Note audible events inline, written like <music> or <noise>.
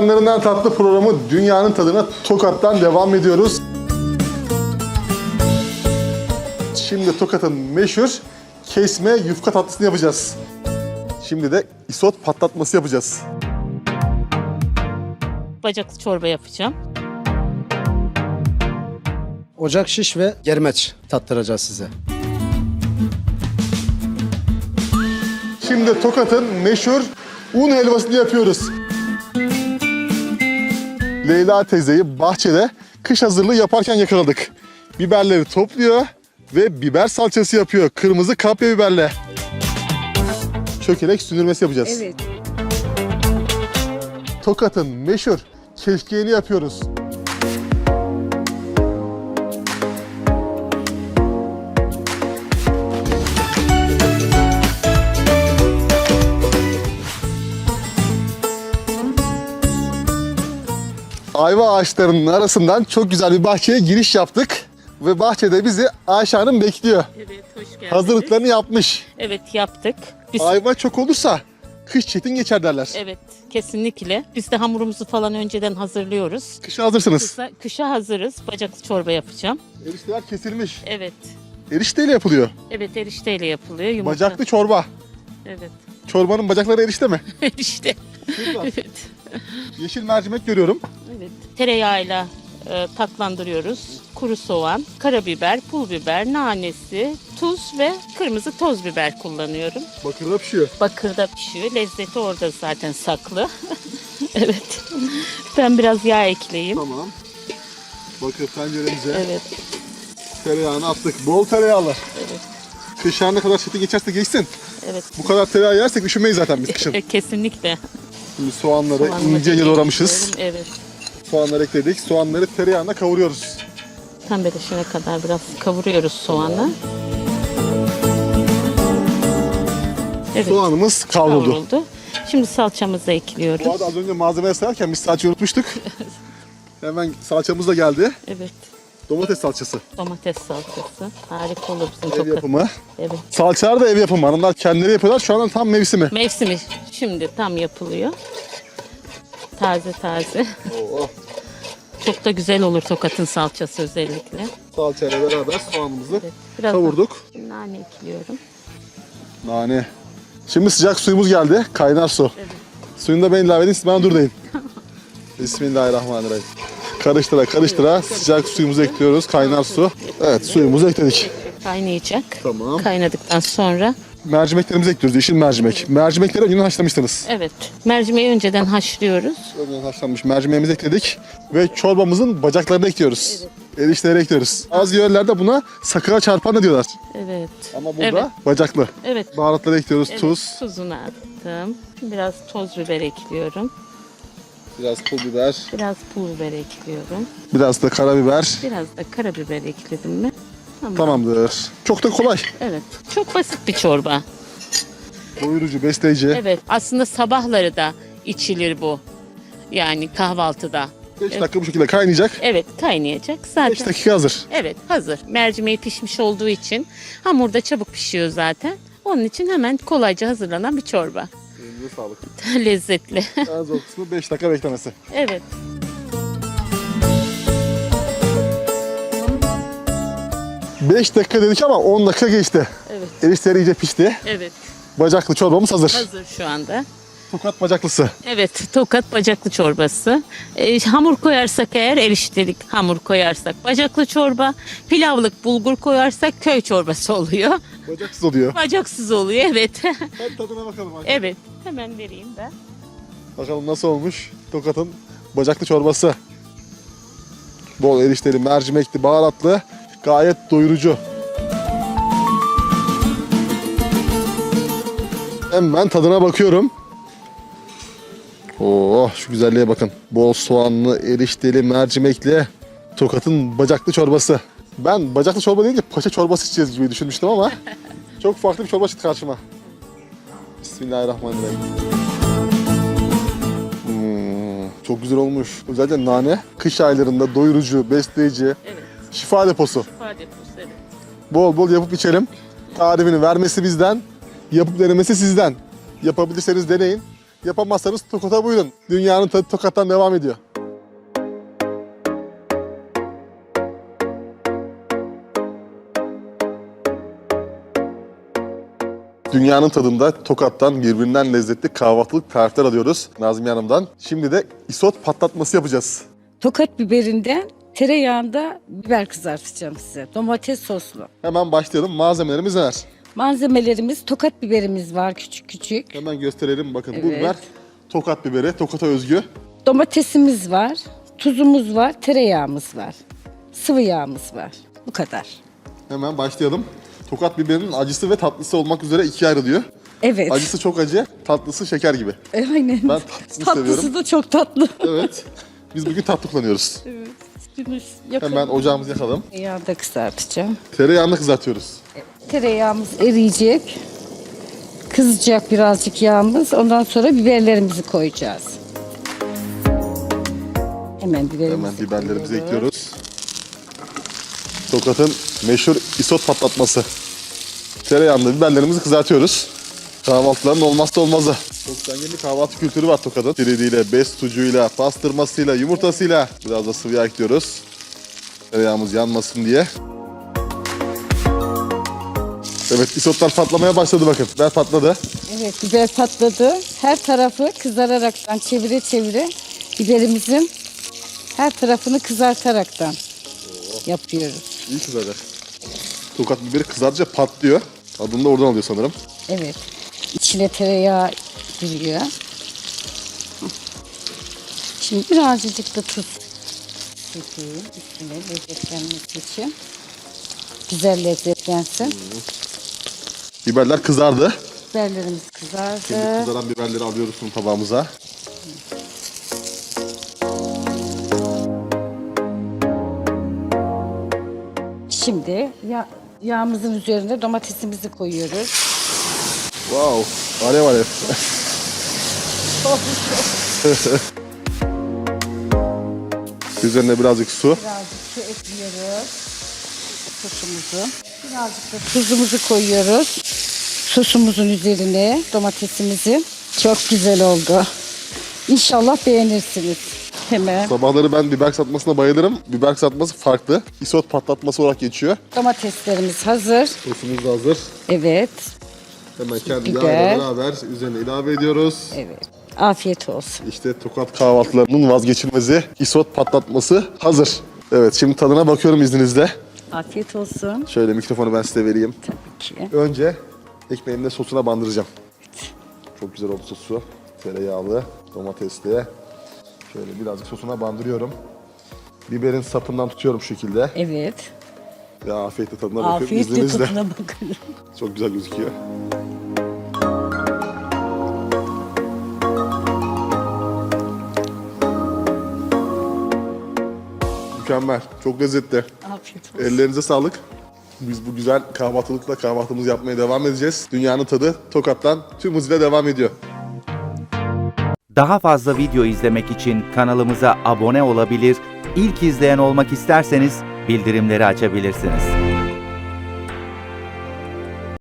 Ekranlarından tatlı programı Dünyanın Tadına Tokat'tan devam ediyoruz. Şimdi Tokat'ın meşhur kesme yufka tatlısını yapacağız. Şimdi de isot patlatması yapacağız. Bacaklı çorba yapacağım. Ocak şiş ve germeç tattıracağız size. Şimdi Tokat'ın meşhur un helvasını yapıyoruz. Leyla teyzeyi bahçede kış hazırlığı yaparken yakaladık. Biberleri topluyor ve biber salçası yapıyor. Kırmızı kapya biberle. Çökelek sündürmesi yapacağız. Evet. Tokat'ın meşhur keşkeğini yapıyoruz. Ayva ağaçlarının arasından çok güzel bir bahçeye giriş yaptık. Ve bahçede bizi Ayşe Hanım bekliyor. Evet, hoş geldiniz. Hazırlıklarını yapmış. Evet, yaptık. Biz, Ayva çok olursa kış çetin geçer derler. evet, kesinlikle. Biz de hamurumuzu falan önceden hazırlıyoruz. Kışa hazırsınız. Kışa, kışa hazırız. Bacaklı çorba yapacağım. Erişteler kesilmiş. Evet. Erişteyle yapılıyor. Evet, erişteyle yapılıyor. Yumurta. Bacaklı çorba. Evet. Çorbanın bacakları erişte mi? <laughs> Erişte. evet. Yeşil mercimek görüyorum. Evet. Tereyağıyla e, tatlandırıyoruz. Kuru soğan, karabiber, pul biber, nanesi, tuz ve kırmızı toz biber kullanıyorum. Bakırda pişiyor. Bakırda pişiyor. Lezzeti orada zaten saklı. <laughs> evet. Ben biraz yağ ekleyeyim. Tamam. Bakır tenceremize Evet. tereyağını attık. Bol tereyağlı. Evet. Kış her ne kadar çetin geçerse geçsin. Evet. Bu kadar tereyağı yersek üşümeyiz zaten biz kışın. <laughs> Kesinlikle. Şimdi soğanları Soğanımı ince ince doğramışız. Evet. Soğanları ekledik. Soğanları tereyağına kavuruyoruz. Pembeleşene kadar biraz kavuruyoruz soğanı. Evet. Soğanımız kavruldu. kavruldu. Şimdi salçamızı ekliyoruz. Bu arada az önce malzemeleri sayarken biz salçayı unutmuştuk. <laughs> Hemen salçamız da geldi. Evet. Domates salçası. Domates salçası. Harika olur bizim Ev çok yapımı. Evet. Salçalar da ev yapımı. Hanımlar kendileri yapıyorlar. Şu anda tam mevsimi. Mevsimi şimdi tam yapılıyor. Taze taze. Oo. Çok da güzel olur tokatın salçası özellikle. Salçayla beraber soğanımızı Evet. Biraz kavurduk. nane ekliyorum. Nane. Şimdi sıcak suyumuz geldi. Kaynar su. Suyunu da ben ilave edeyim. Siz bana dur deyin. Bismillahirrahmanirrahim. Karıştıra karıştıra sıcak suyumuzu ekliyoruz. Kaynar su. Evet suyumuzu ekledik. Kaynayacak. Tamam. Kaynadıktan sonra Mercimeklerimizi ekliyoruz. Yeşil mercimek. Mercimekleri önceden haşlamışsınız. evet mercimeği önceden haşlıyoruz. Önceden haşlanmış mercimeğimizi ekledik. Ve çorbamızın bacaklarını ekliyoruz. Erişteleri ekliyoruz. Bazı yerlerde buna sakıra çarpan da diyorlar. Evet. Ama burada Evet. bacaklı. Evet. Baharatları ekliyoruz. evet. Tuz, Tuzunu attım. Biraz toz biber ekliyorum. biraz pul biber, Biraz pul biber ekliyorum. biraz da karabiber. Biraz da karabiber ekledim mi? Tamam. Tamamdır. Çok da kolay. Evet. Çok basit bir çorba. Doyurucu, besleyici. Evet. Aslında sabahları da içilir bu. Yani kahvaltıda. 5 dakika bu şekilde kaynayacak. Evet kaynayacak. Zaten 5 dakika hazır. Evet hazır. Mercimeği pişmiş olduğu için hamur da çabuk pişiyor zaten. Onun için hemen kolayca hazırlanan bir çorba. Elinize sağlık. <laughs> Lezzetli. En zor kısmı 5 dakika beklemesi. evet. 5 dakika dedik ama 10 dakika geçti. Evet. Erişteleri iyice pişti. Evet. Bacaklı çorbamız hazır. Hazır şu anda. Tokat bacaklısı. Evet, tokat bacaklı çorbası. Ee, hamur koyarsak eğer eriştelik hamur koyarsak bacaklı çorba, pilavlık bulgur koyarsak köy çorbası oluyor. Bacaksız oluyor. Bacaksız oluyor evet. Hadi tadına bakalım. Hadi. evet. Hemen vereyim ben. Bakalım nasıl olmuş Tokat'ın bacaklı çorbası. Bol erişteli, mercimekli, baharatlı. Gayet doyurucu. Hemen tadına bakıyorum. Oo, şu güzelliğe bakın. Bol soğanlı, erişteli, mercimekli. Tokat'ın bacaklı çorbası. Ben bacaklı çorba deyince paça çorbası içeceğiz gibi düşünmüştüm ama <laughs> çok farklı bir çorba çıktı karşıma. Bismillahirrahmanirrahim. Hmm, çok güzel olmuş. Özellikle nane kış aylarında doyurucu, besleyici, Evet. Şifa deposu. Şifa deposu evet. Bol bol yapıp içelim. Tarifini vermesi bizden, yapıp denemesi sizden. Yapabilirseniz deneyin. Yapamazsanız Tokat'a buyurun. Dünyanın tadı Tokat'tan devam ediyor. Dünyanın tadında Tokat'tan birbirinden lezzetli kahvaltılık tarifler alıyoruz Nazım Hanım'dan. Şimdi de isot patlatması yapacağız. Tokat biberinden tereyağında biber kızartacağım size. Domates soslu. Hemen başlayalım. Malzemelerimiz neler? Malzemelerimiz tokat biberimiz var küçük küçük. Hemen gösterelim. Bakın bu Evet. biber Tokat biberi. Tokat'a özgü. Domatesimiz var. Tuzumuz var. Tereyağımız var. Sıvı yağımız var. Bu kadar. Hemen başlayalım. Tokat biberinin acısı ve tatlısı olmak üzere ikiye ayrılıyor. Evet. Acısı çok acı, tatlısı şeker gibi. E, aynen. Ben tatlısını Tatlısı seviyorum. da çok tatlı. Evet. Biz bugün tatlı kullanıyoruz. evet. Üstünü yakalım. Hemen ocağımızı yakalım. Tereyağında kızartacağım. Tereyağını kızartıyoruz. Tereyağımız eriyecek. Kızacak birazcık yağımız. Ondan sonra biberlerimizi koyacağız. Hemen biberimizi Hemen biberlerimizi koyuyoruz. ekliyoruz. Tokat'ın meşhur isot patlatması. Tereyağında biberlerimizi kızartıyoruz. Kahvaltıların olmazsa olmazı. Zengin bir kahvaltı kültürü var Tokat'ın. Tiridiyle, bez sucuğuyla, pastırmasıyla, yumurtasıyla. Biraz da sıvı yağ ekliyoruz. Tereyağımız yanmasın diye. Evet isotlar patlamaya başladı bakın. Biber patladı. Evet biber patladı. Her tarafı kızararaktan çevire çevire biberimizin her tarafını kızartaraktan yapıyoruz. İyi kızaracak. Tokat biberi kızarınca patlıyor. Adını da oradan alıyor sanırım. Evet. İçine tereyağı giriyor. Şimdi birazcık da tuz sıkayım üstüne lezzetlenmesi için. Güzel lezzetlensin. Biberler kızardı. Biberlerimiz Şimdi kızardı. kızaran biberleri alıyoruz şimdi tabağımıza. Şimdi ya, yağımızın üzerine domatesimizi koyuyoruz. Wow. Alev alev. Üzerine birazcık su. Birazcık su ekliyoruz. Sosumuzu. Birazcık da tuzumuzu koyuyoruz. Sosumuzun üzerine domatesimizin. Çok güzel oldu. İnşallah beğenirsiniz. Hemen Sabahları ben biber satmasına bayılırım. Biber satması farklı. Isot patlatması olarak geçiyor. domateslerimiz hazır. Sosumuz da hazır. Evet. Hemen kendi Biber. beraber üzerine ilave ediyoruz. Evet. Afiyet olsun. İşte Tokat kahvaltılarının vazgeçilmezi isot patlatması hazır. Evet şimdi tadına bakıyorum izninizle. Afiyet olsun. Şöyle mikrofonu ben size vereyim. Tabii ki. Önce ekmeğin de sosuna bandıracağım. Çok güzel oldu sosu. Tereyağlı, domatesli. Şöyle birazcık sosuna bandırıyorum. Biberin sapından tutuyorum şu şekilde. Evet. Ve afiyetle tadına bakıyorum Afiyetle izninizle. tadına bakın. Çok güzel gözüküyor. Mükemmel. Çok lezzetli. Afiyet olsun. Ellerinize sağlık. Biz bu güzel kahvaltılıkla kahvaltımızı yapmaya devam edeceğiz. Dünyanın tadı Tokat'tan tüm hızıyla devam ediyor. Daha fazla video izlemek için kanalımıza abone olabilir, ilk izleyen olmak isterseniz bildirimleri açabilirsiniz.